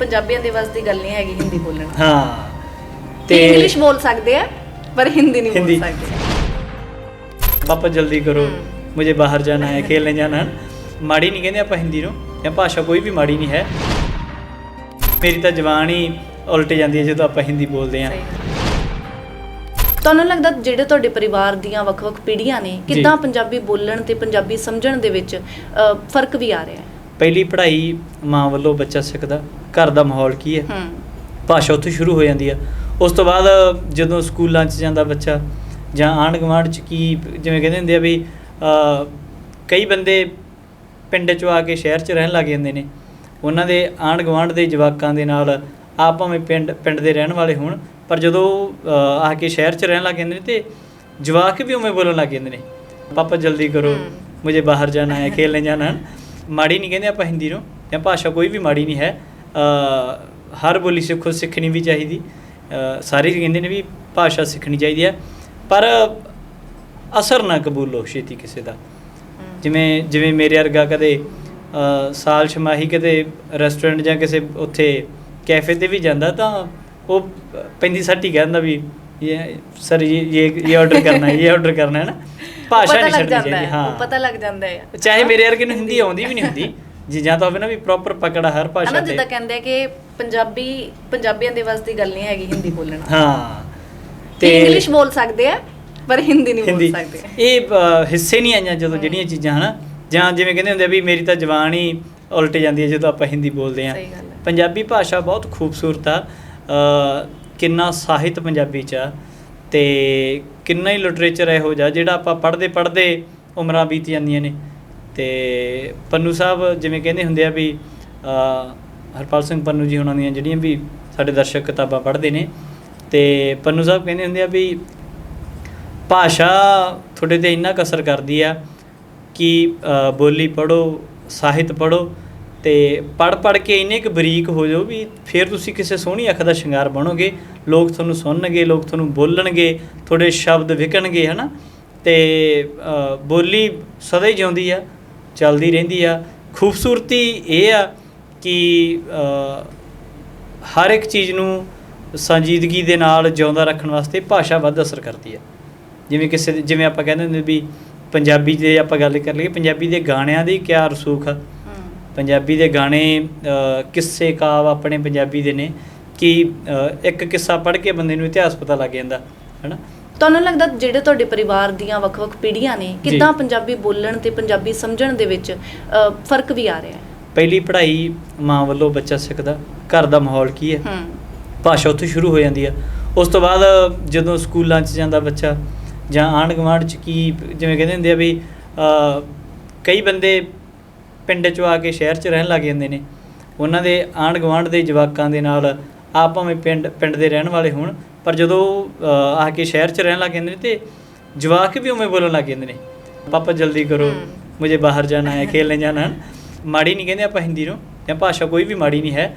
ਪੰਜਾਬੀਆਂ ਦੇ ਵੱਸ ਦੀ ਗੱਲ ਨਹੀਂ ਹੈਗੀ ਹਿੰਦੀ ਬੋਲਣਾ। ਹਾਂ ਤੇ ਇੰਗਲਿਸ਼ ਬੋਲ ਸਕਦੇ ਆ ਪਰ ਹਿੰਦੀ ਨਹੀਂ ਬੋਲ। ਸਕਦੇ। ਪਾਪਾ ਜਲਦੀ ਕਰੋ। ਬਾਹਰ ਜਾਣਾ ਹੈ ਖੇਲਣੇ ਜਾਣਾ। ਹੈ ਮਾੜੀ ਨਹੀਂ ਕਹਿੰਦੇ ਆਪਾਂ ਹਿੰਦੀ ਨੂੰ। ਜਾਂ ਭਾਸ਼ਾ ਕੋਈ ਵੀ ਮਾੜੀ ਨਹੀਂ ਹੈ। ਮੇਰੀ ਤਾਂ ਜ਼ਬਾਨ ਹੀ ਉਲਟ ਜਾਂਦੀ ਹੈ ਜਦੋਂ ਆਪਾਂ ਹਿੰਦੀ ਬੋਲਦੇ ਗੱਲ। ਤੁਹਾਨੂੰ ਲੱਗਦਾ ਜਿਹੜੇ ਤੁਹਾਡੇ ਪਰਿਵਾਰ ਦੀਆਂ ਵੱਖ-ਵੱਖ ਪੀੜ੍ਹੀਆਂ ਨੇ ਕਿੱਦਾਂ ਪੰਜਾਬੀ ਬੋਲਣ ਤੇ ਪੰਜਾਬੀ ਸਮਝਣ ਦੇ ਵਿੱਚ ਫ਼ਰਕ ਵੀ ਆ ਰਿਹਾ ਹੈ? ਪਹਿਲੀ ਪੜ੍ਹਾਈ ਮਾਂ ਵੱਲੋਂ ਬੱਚਾ ਸਿੱਖਦਾ। ਘਰ ਦਾ ਮਾਹੌਲ ਕੀ ਹੈ? ਹੂੰ। ਭਾਸ਼ਾ ਉੱਥੇ ਸ਼ੁਰੂ ਹੋ ਜਾਂਦੀ ਆ ਉਸ ਤੋਂ ਬਾਅਦ ਜਦੋਂ ਸਕੂਲਾਂ 'ਚ ਜਾਂਦਾ ਬੱਚਾ ਜਾਂ ਆਂਢ ਗੁਆਂਢ 'ਚ ਕੀ ਜਿਵੇਂ ਕਹਿੰਦੇ ਹੁੰਦੇ ਆ ਵੀ ਕਈ ਬੰਦੇ ਪਿੰਡ 'ਚੋਂ ਆ ਕੇ ਸ਼ਹਿਰ 'ਚ ਰਹਿਣ ਲੱਗ ਜਾਂਦੇ ਨੇ। ਉਹਨਾਂ ਦੇ ਆਂਢ ਗੁਆਂਢ ਦੇ ਜਵਾਕਾਂ ਦੇ ਨਾਲ ਆਪ ਭਾਵੇਂ ਪਿੰਡ ਪਿੰਡ ਦੇ ਰਹਿਣ ਵਾਲੇ ਹੋਣ ਪਰ ਜਦੋਂ ਆ ਕੇ ਸ਼ਹਿਰ 'ਚ ਰਹਿਣ ਲੱਗ ਜਾਂਦੇ ਨੇ ਤੇ ਜਵਾਕ ਵੀ ਉਵੇਂ ਬੋਲਣ ਲੱਗ ਜਾਂਦੇ ਨੇ। ਪਾਪਾ ਜਲਦੀ ਕਰੋ। ਮੁਝੇ ਬਾਹਰ ਜਾਣਾ ਹੈ ਖੇਲਣੇ ਜਾਣਾ ਹੈ। ਮਾੜੀ ਨਹੀਂ ਕਹਿੰਦੇ ਆਪਾਂ ਹਿੰਦੀ ਨੂੰ ਜਾਂ ਭਾਸ਼ਾ ਕੋਈ ਵੀ ਮਾੜੀ ਨਹੀਂ ਹੈ। ਹਰ ਬੋਲੀ ਸਿੱਖੋ ਸਿੱਖਣੀ ਵੀ ਚਾਹੀਦੀ। ਸਾਰੇ ਕਹਿੰਦੇ ਨੇ ਵੀ ਭਾਸ਼ਾ ਸਿੱਖਣੀ ਚਾਹੀਦੀ ਹੈ। ਪਰ ਅਸਰ ਨਾ ਕਬੂਲੋ ਛੇਤੀ ਕਿਸੇ ਦਾ। ਜਿਵੇਂ ਜਿਵੇਂ ਮੇਰੇ ਵਰਗਾ ਕਦੇ ਸਾਲ ਛਮਾਹੀ ਕਦੇ ਰੈਸਟੋਰੈਂਟ ਜਾਂ ਕਿਸੇ ਉੱਥੇ ਕੈਫੇ ਤੇ ਵੀ ਜਾਂਦਾ ਤਾਂ ਉਹ ਪੈਂਦੀ ਸੱਟੀ ਕਹਿੰਦਾ ਵੀ ਇਹ ਸਰ ਇਹ ਇਹ ਆਰਡਰ ਕਰਨਾ ਹੈ ਇਹ ਆਰਡਰ ਕਰਨਾ ਹੈ ਨਾ? ਭਾਸ਼ਾ ਨਹੀਂ ਛੱਡਣੀ ਚਾਹੀਦੀ ਹੈ, ਪਤਾ ਲੱਗ ਜਾਂਦਾ ਹੈ। ਚਾਹੇ ਮੇਰੇ ਵਰਗੇ ਨੂੰ ਹਿੰਦੀ ਆਉਂਦੀ ਵੀ ਨਹੀਂ ਹੁੰਦੀ ਜੀ ਜਾਂ ਤਾਂ ਹੋਵੇ ਨਾ ਵੀ ਪ੍ਰੋਪਰ ਪਕੜਾ ਹਰ ਹਨਾ ਭਾਸ਼ਾ ਤੇ। ਜਿੱਦਾਂ ਕਹਿੰਦੇ ਆ ਕਿ ਪੰਜਾਬੀ ਪੰਜਾਬੀਆਂ ਦੇ ਵੱਸ ਦੀ ਗੱਲ ਨਹੀਂ ਹੈਗੀ ਹਿੰਦੀ ਬੋਲਣਾ। ਹਾਂ। ਤੇ ਇੰਗਲਿਸ਼ ਬੋਲ ਸਕਦੇ ਆ ਪਰ ਹਿੰਦੀ ਨਹੀਂ ਬੋਲ ਹਿੰਦੀ। ਸਕਦੇ। ਇਹ ਅ, ਹਿੱਸੇ ਨਹੀਂ ਆਈਆਂ ਜਦੋਂ ਜਿਹੜੀਆਂ ਚੀਜ਼ਾਂ ਹਨਾ। ਜਾਂ ਜਿਵੇਂ ਕਹਿੰਦੇ ਹੁੰਦੇ ਆ ਵੀ ਮੇਰੀ ਤਾਂ ਜ਼ਬਾਨ ਹੀ ਉਲਟ ਜਾਂਦੀ ਹੈ ਜਦੋਂ ਆਪਾਂ ਹਿੰਦੀ ਬੋਲਦੇ ਹਾਂ। ਸਹੀ ਗੱਲ ਹੈ। ਪੰਜਾਬੀ ਭਾਸ਼ਾ ਬਹੁਤ ਖੂਬਸੂਰਤ ਆ। ਅ, ਕਿੰਨਾ ਸਾਹਿਤ ਪੰਜਾਬੀ ਚ ਆ ਤੇ ਕਿੰਨਾ ਹੀ ਲਿਟਰੇਚਰ ਇਹੋ ਜਿਹਾ ਜਿਹੜਾ ਆਪਾਂ ਪੜ੍ਹਦੇ ਪੜ੍ਹਦੇ ਉਮਰਾਂ ਬੀਤ ਜਾਂਦੀਆਂ ਨੇ। ਤੇ ਪੰਨੂ ਸਾਹਿਬ ਜਿਵੇਂ ਕਹਿੰਦੇ ਹੁੰਦੇ ਆ ਵੀ ਹਰਪਾਲ ਸਿੰਘ ਪੰਨੂ ਜੀ ਉਹਨਾਂ ਦੀਆਂ ਜਿਹੜੀਆਂ ਵੀ ਸਾਡੇ ਦਰਸ਼ਕ ਕਿਤਾਬਾਂ ਪੜ੍ਹਦੇ ਨੇ ਤੇ ਪੰਨੂ ਸਾਹਿਬ ਕਹਿੰਦੇ ਹੁੰਦੇ ਆ ਵੀ ਭਾਸ਼ਾ ਤੁਹਾਡੇ ਤੇ ਇੰਨਾ ਕਸਰ ਕਰਦੀ ਆ ਕਿ ਬੋਲੀ ਪੜੋ ਸਾਹਿਤ ਪੜੋ ਤੇ ਪੜ ਪੜ ਕੇ ਇੰਨੇ ਕੁ ਬਰੀਕ ਹੋ ਜਾਓ ਵੀ ਫਿਰ ਤੁਸੀਂ ਕਿਸੇ ਸੋਹਣੀ ਅੱਖ ਦਾ ਸ਼ਿੰਗਾਰ ਬਣੋਗੇ ਲੋਕ ਤੁਹਾਨੂੰ ਸੁਣਨਗੇ ਲੋਕ ਤੁਹਾਨੂੰ ਬੋਲਣਗੇ ਤੁਹਾਡੇ ਸ਼ਬਦ ਵਿਕਣਗੇ ਹਨਾ? ਤੇ ਅ, ਬੋਲੀ ਸਦਾ ਹੀ ਜਿਉਂਦੀ ਆ। ਚੱਲਦੀ ਰਹਿੰਦੀ ਆ। ਖੂਬਸੂਰਤੀ ਇਹ ਆ ਕਿ ਹਰ ਇੱਕ ਚੀਜ਼ ਨੂੰ ਸੰਜੀਦਗੀ ਦੇ ਨਾਲ ਜਿਉਂਦਾ ਰੱਖਣ ਵਾਸਤੇ ਭਾਸ਼ਾ ਵੱਧ ਅਸਰ ਕਰਦੀ ਹੈ ਜਿਵੇਂ ਕਿਸੇ ਜਿਵੇਂ ਆਪਾਂ ਕਹਿੰਦੇ ਹੁੰਦੇ ਵੀ ਪੰਜਾਬੀ ਦੇ ਆਪਾਂ ਗੱਲ ਕਰ ਲਈਏ ਪੰਜਾਬੀ ਦੇ ਗਾਣਿਆਂ ਦੀ ਕਿਆ ਰਸੂਖ ਆ। ਪੰਜਾਬੀ ਦੇ ਗਾਣੇ ਕਿੱਸੇ ਕਾਵ ਆਪਣੇ ਪੰਜਾਬੀ ਦੇ ਨੇ ਕਿ ਇੱਕ ਕਿੱਸਾ ਪੜ੍ਹ ਕੇ ਬੰਦੇ ਨੂੰ ਇਤਿਹਾਸ ਪਤਾ ਲੱਗ ਜਾਂਦਾ ਹੈਨਾ? ਤੁਹਾਨੂੰ ਲੱਗਦਾ ਜਿਹੜੇ ਤੁਹਾਡੇ ਪਰਿਵਾਰ ਦੀਆਂ ਵੱਖ-ਵੱਖ ਪੀੜ੍ਹੀਆਂ ਨੇ ਕਿੱਦਾਂ ਪੰਜਾਬੀ ਬੋਲਣ ਤੇ ਪੰਜਾਬੀ ਸਮਝਣ ਦੇ ਵਿੱਚ ਅ, ਫ਼ਰਕ ਵੀ ਆ ਰਿਹਾ ਹੈ? ਪਹਿਲੀ ਪੜ੍ਹਾਈ ਮਾਂ ਵੱਲੋਂ ਬੱਚਾ ਸਿੱਖਦਾ ਘਰ ਦਾ ਮਾਹੌਲ ਕੀ ਹੈ? ਹੂੰ। ਭਾਸ਼ਾ ਉੱਥੇ ਸ਼ੁਰੂ ਹੋ ਜਾਂਦੀ ਆ ਉਸ ਤੋਂ ਬਾਅਦ ਜਦੋਂ ਸਕੂਲਾਂ 'ਚ ਜਾਂਦਾ ਬੱਚਾ ਜਾਂ ਆਂਢ ਗੁਆਂਢ 'ਚ ਕੀ ਜਿਵੇਂ ਕਹਿੰਦੇ ਹੁੰਦੇ ਆ ਵੀ ਅ, ਕਈ ਬੰਦੇ ਪਿੰਡ 'ਚੋਂ ਆ ਕੇ ਸ਼ਹਿਰ 'ਚ ਰਹਿਣ ਲੱਗ ਜਾਂਦੇ ਨੇ। ਉਹਨਾਂ ਦੇ ਆਂਢ ਗੁਆਂਢ ਦੇ ਜਵਾਕਾਂ ਦੇ ਨਾਲ ਆਪ ਭਾਵੇਂ ਪਿੰਡ ਪਿੰਡ ਦੇ ਰਹਿਣ ਵਾਲੇ ਹੋਣ ਪਰ ਜਦੋਂ ਆ ਕੇ ਸ਼ਹਿਰ 'ਚ ਰਹਿਣ ਲੱਗ ਜਾਂਦੇ ਨੇ ਤੇ ਜਵਾਕ ਵੀ ਉਵੇਂ ਬੋਲਣ ਲੱਗ ਜਾਂਦੇ ਨੇ ਪਾਪਾ ਜਲਦੀ ਕਰੋ। ਮੁਝੇ ਬਾਹਰ ਜਾਣਾ ਹੈ ਖੇਲਣੇ ਜਾਣਾ ਹੈ ਮਾੜੀ ਨਹੀਂ ਕਹਿੰਦੇ ਆਪਾਂ ਹਿੰਦੀ ਨੂੰ ਜਾਂ ਭਾਸ਼ਾ ਕੋਈ ਵੀ ਮਾੜੀ ਨਹੀਂ ਹੈ